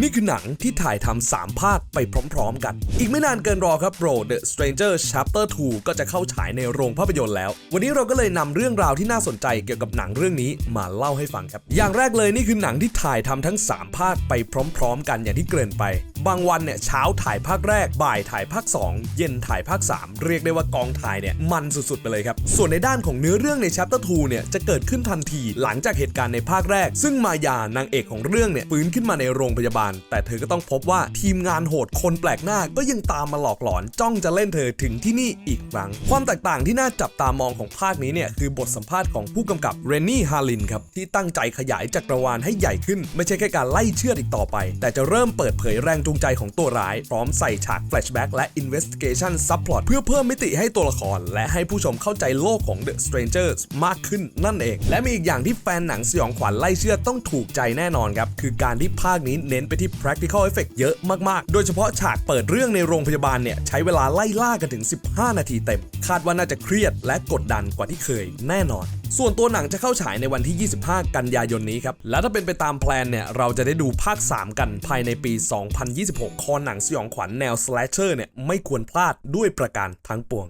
นี่คือหนังที่ถ่ายทำสามภาคไปพร้อมๆกัน อีกไม่นานเกินรอครับ Bro The Stranger Chapter 2 ก็จะเข้าฉายในโรงภาพยนตร์แล้ว วันนี้เราก็เลยนำเรื่องราวที่น่าสนใจเกี่ยวกับหนังเรื่องนี้มาเล่าให้ฟังครับ อย่างแรกเลยนี่คือหนังที่ถ่ายทำทั้ง 3 ภาคไปพร้อม ๆ กันอย่างที่เกริ่นไป บางวันเนี่ยเช้าถ่ายภาคแรก บ่ายถ่ายภาค 2 เย็นถ่ายภาค 3 เรียกได้ว่ากองถ่ายเนี่ยมันสุดๆไปเลยครับ ส่วนในด้านของเนื้อเรื่องใน Chapter 2เนี่ยจะเกิดขึ้นทันทีหลังจากเหตุการณ์ในภาคแรก ซึ่งมายานางเอกของเรื่องเนี่ยฟื้นขึ้นมาในโรงพยาบาล แต่เธอก็ต้องพบว่าทีมงานโหดคนแปลกหน้าก็ยังตามมาหลอกหลอนจ้องจะเล่นเธอถึงที่นี่อีกครั้ง ความแตกต่างที่น่าจับตามองของภาคนี้เนี่ยคือบทสัมภาษณ์ของผู้กำกับเรนนี่ฮารินครับที่ตั้งใจขยายจักรวาลให้ใหญ่ขึ้น ไม่ใช่แค่การไล่เชือดอีกต่อไป แต่จะเริ่มเปิดเผยแรงจูงใจของตัวร้าย พร้อมใส่ฉากแฟลชแบ็กและ investigation subplot เพื่อเพิ่มมิติให้ตัวละคร และให้ผู้ชมเข้าใจโลกของ The Strangers มากขึ้นนั่นเอง และมีอีกอย่างที่แฟนหนังสยองขวัญไล่เชื่อต้องถูกใจแน่นอนครับ คือการที่ภาคนี้เน้นไปที่ practical effect เยอะมากๆ โดยเฉพาะฉากเปิดเรื่องในโรงพยาบาลเนี่ย ใช้เวลาไล่ล่ากันถึง 15 นาทีเต็ม คาดว่าน่าจะเครียดและกดดันกว่าที่เคยแน่นอน ส่วนตัวหนังจะเข้าฉายในวันที่ 25 กันยายนนี้ครับ และถ้าเป็นไปตามแพลนเนี่ย เราจะได้ดูภาค 3 กันภายในปี 2026 คอหนังสยองขวัญแนวสแลชเชอร์เนี่ยไม่ควรพลาดด้วยประการทั้งปวง